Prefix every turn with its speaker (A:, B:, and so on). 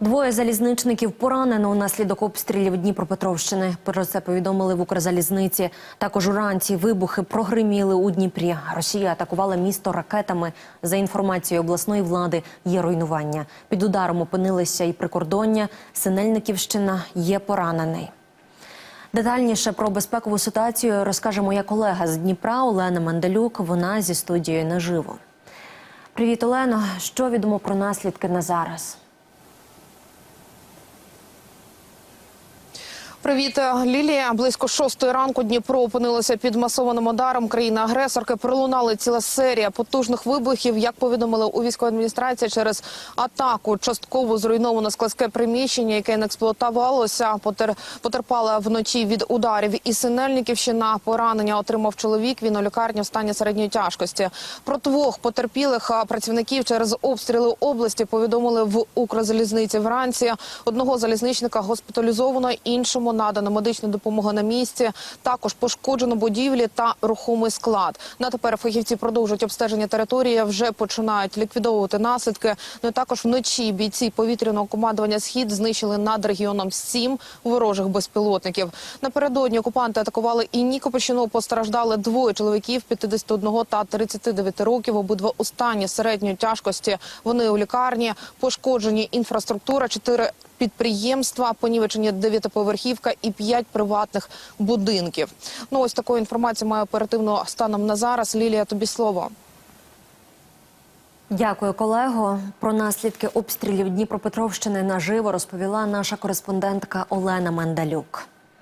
A: Двоє залізничників поранено унаслідок обстрілів Дніпропетровщини. Про це повідомили в Укрзалізниці. Також уранці вибухи прогриміли у Дніпрі. Росія атакувала місто ракетами. За інформацією обласної влади, є руйнування. Під ударом опинилися і прикордоння. Синельниківщина є поранений. Детальніше про безпекову ситуацію розкаже моя колега з Дніпра Олена Мандалюк. Вона зі студією наживо. Привіт, Олено. Що відомо про наслідки на зараз?
B: Привіт, Лілія. Близько шостої ранку Дніпро опинилося під масованим ударом країни-агресорки. Пролунали ціла серія потужних вибухів. Як повідомили у військовій адміністрації, через атаку частково зруйновано складське приміщення, яке не експлуатувалося. Потер... Потерпала вночі від ударів і Синельниківщина. Поранення отримав чоловік. Він у лікарні в стані середньої тяжкості. Про двох потерпілих працівників через обстріли області повідомили в Укрзалізниці вранці. Одного залізничника госпіталізовано, іншому надана медична допомога на місці. Також пошкоджено будівлі та рухомий склад. На тепер фахівці продовжують обстеження території. Вже починають ліквідовувати наслідки. Ну також вночі бійці повітряного командування схід знищили над регіоном сім ворожих безпілотників. Напередодні окупанти атакували і Нікопольщину. Постраждали двоє чоловіків 51 та 39 років. Обидва у стані середньої тяжкості. Вони у лікарні пошкоджені інфраструктура. Чотири підприємства, понівечення дев'ятиповерхівка і п'ять приватних будинків. Ну ось такою інформацією має оперативно станом на зараз. Лілія, тобі слово.
A: Дякую, колего. Про наслідки обстрілів Дніпропетровщини наживо розповіла наша кореспондентка Олена Мандалюк.